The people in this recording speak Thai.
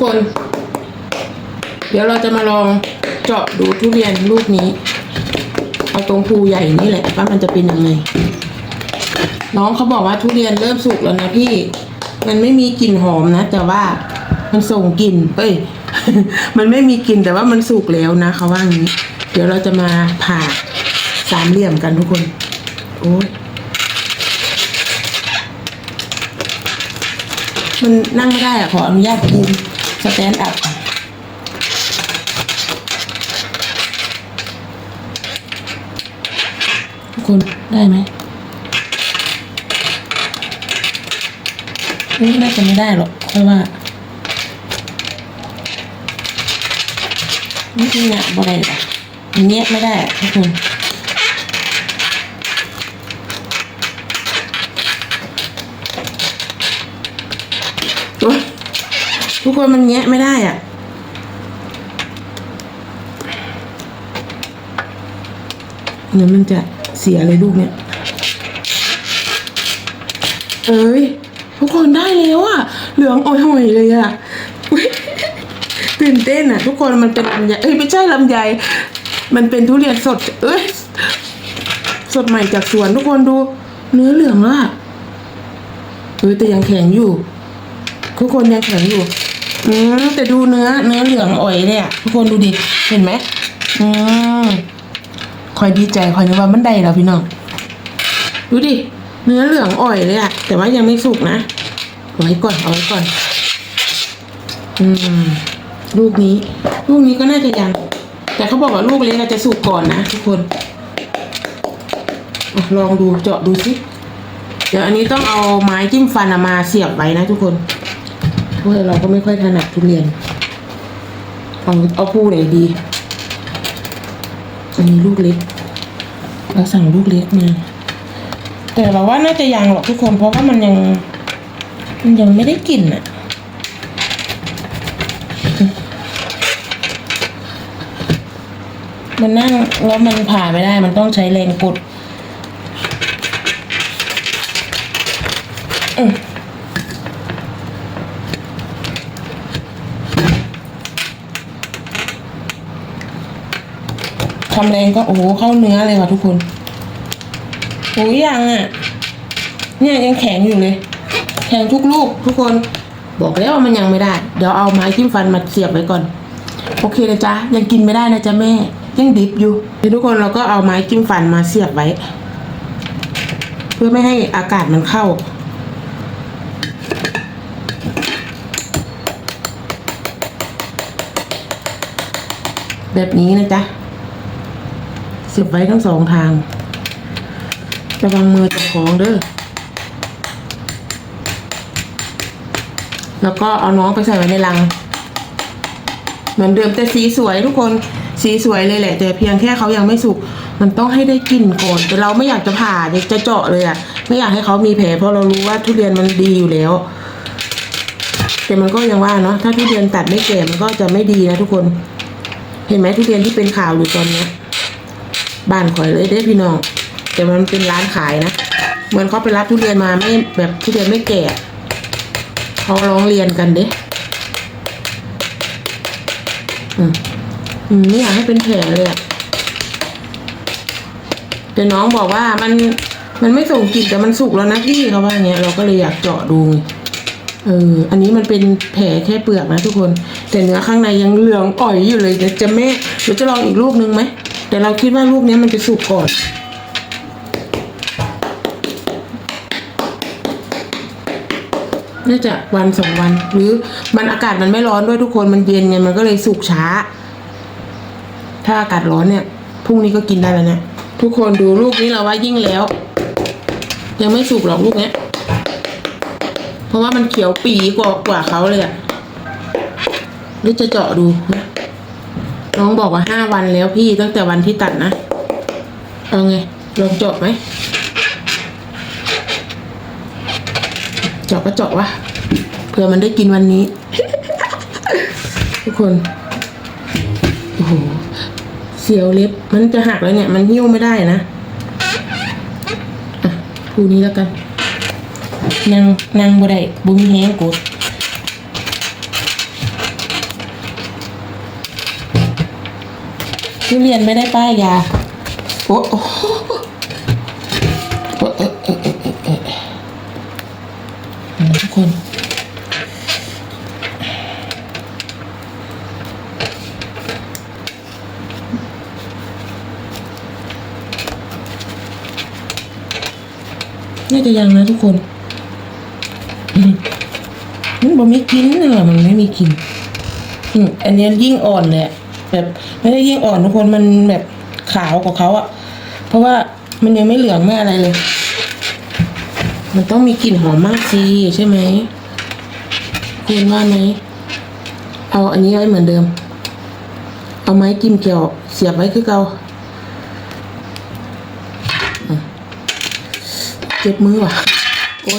คน เดี๋ยวเราจะมาลองเจาะดูทุเรียนลูกนี้ เอาตรงภูใหญ่นี่แหละว่ามันจะเป็นยังไง น้องเขาบอกว่าทุเรียนเริ่มสุกแล้วนะพี่ มันไม่มีกลิ่นหอมนะ แต่ว่ามันส่งกลิ่นเอ้ย มันไม่มีกลิ่นแต่ว่ามันสุกแล้วนะเขาว่างี้ เดี๋ยวเราจะมาผ่าสามเหลี่ยมกันทุกคน โอ้ยมันนั่งไม่ได้อะขออนุญาตยืน สแตนด์อัพทุกคนได้ไหมอุ๊ยน่าจะไม่ได้หรอกเพราะว่านี่คือหนักบ่ได้หรอกมันแยไม่ได้ทุกคน ทุกคนมันแงะไม่ได้อะ เดี๋ยวมันจะเสียเลยลูกเนี่ย เอ้ย ทุกคนได้แล้วอะ เหลืองโอ่อยเลยอะตื่นเต้นอะ ทุกคนมันเป็นลำไยเอ้ยไม่ใช่ลำไย มันเป็นทุเรียนสด เอ้ย สดใหม่จากสวนทุกคนดู เนื้อเหลืองอะเอ้ยแต่ยังแข็งอยู่ทุกคนยังแข็งอยู่ อืมแต่ดูเนื้อเนื้อเหลืองอ่อยเลยอะทุกคนดูดิเห็นไหมอืมคอยดีใจคอยนึกว่ามันได้แล้วพี่น้องดูดิเนื้อเหลืองอ่อยเลยอะแต่ว่ายังไม่สุกนะเอาไว้ก่อนเอาไว้ก่อน อืมลูกนี้ ลูกนี้ก็น่าจะยัง แต่เขาบอกว่าลูกเล็กอาจจะสุกก่อนนะทุกคนอลองดูเจาะดูสิเดี๋ยวอันนี้ต้องเอาไม้จิ้มฟันมาเสียบไว้นะทุกคน เพราะเราก็ไม่ค่อยถนัดทุเรียน เอาเอาผู้ไหนดี อันนี้ลูกเล็ก เราสั่งลูกเล็กมา แต่เราว่าน่าจะยังหรอกทุกคน เพราะว่ามันยัง มันยังไม่ได้กลิ่นอะมันนั่งแล้วมันผ่าไม่ได้ มันต้องใช้แรงกด ทำแรงก็โอ้โหเข้าเนื้อเลยว่ะทุกคนโอ้ยยังอะ เนี่ยยังแข็งอยู่เลย แข็งทุกลูกทุกคน บอกแล้วว่ามันยังไม่ได้ เดี๋ยวเอาไม้จิ้มฟันมาเสียบไว้ก่อน โอเคนะจ๊ะยังกินไม่ได้นะจ๊ะแม่ยังดิบอยู่ทุกคนเราก็เอาไม้จิ้มฟันมาเสียบไว้ เพื่อไม่ให้อากาศมันเข้าแบบนี้นะจ๊ะ เสียบไว้ทั้งสองทาง ระวังมือจับของเด้อ แล้วก็เอาน้องไปใส่ไว้ในรัง เหมือนเดิมแต่สีสวยทุกคน สีสวยเลยแหละ แต่เพียงแค่เขายังไม่สุก มันต้องให้ได้กลิ่นก่อน แต่เราไม่อยากจะผ่าอยากจะเจาะเลยอะไม่อยากให้เขามีแผลเพราะเรารู้ว่าทุเรียนมันดีอยู่แล้ว แต่มันก็ยังว่าเนาะ ถ้าทุเรียนตัดไม่แก่มันก็จะไม่ดีนะทุกคน เห็นไหมทุเรียนที่เป็นข่าวอยู่ตอนนี้ บ้านข่อยเลยเด้พี่น้อง แต่มันเป็นร้านขายนะเหมือนเขาไปรับทุเรียนมาไม่แบบทุเรียนไม่แก่เขาร้องเรียนกันเด้อืมอืมไม่อยากให้เป็นแผลเลยอะแต่น้องบอกว่ามันมันไม่ส่งกลิ่นแต่มันสุกแล้วนะพี่เขาว่าอย่างเงี้ยเราก็เลยอยากเจาะดูเอออันนี้มันเป็นแผลแค่เปลือกนะทุกคน แต่เนื้อข้างในยังเหลืองอ่อยอยู่เลยจะแม่เดี๋ยวจะลองอีกลูกนึงไหม แต่เราคิดว่าลูกนี้มันจะสุกก่อน น่าจะวันสองวัน หรือมันอากาศมันไม่ร้อนด้วยทุกคนมันเย็นไงมันก็เลยสุกช้า ถ้าอากาศร้อนเนี่ยพรุ่งนี้ก็กินได้แล้วเนี่ยทุกคนดูลูกนี้เราว่ายิ่งแล้ว ยังไม่สุกหรอกลูกเนี้ย เพราะว่ามันเขียวปีกว่ากว่าเขาเลยอะหรือจะเจาะดูนะ น้องบอกว่าห้าวันแล้วพี่ตั้งแต่วันที่ตัดนะเอาไงลองเจาะไหมเจาะก็เจาะวะเผื่อมันได้กินวันนี้ ทุกคนโอ้โหเสียวเล็บมันจะหักแล้วเนี่ย มันหิ้วไม่ได้นะอะพูนี้แล้วกันนางนางบ่ได้บุญแห้งก ทุเรียนไม่ได้ป้ายยาโอ้โอ้โอ้เออเออเออเออเออนะทุกคนน่าจะยังนะทุกคนอืมมันบ่มีกลินน่ะมันไม่มีกลินอืมอันนี้ยิ่งอ่อนเลยอะ แบบไม่ได้ยิ่งอ่อนทุกคนมันแบบขาวกว่าเขาอะเพราะว่ามันยังไม่เหลืองไม่อะไรเลย มันต้องมีกลิ่นหอมมากสิใช่ไหมคุณว่าไหมเอาอันนี้ไว้เหมือนเดิม เอาไม้จิ้มเกี่ยวเสียบไว้คือเกาเจ็บมือว่ะโอ้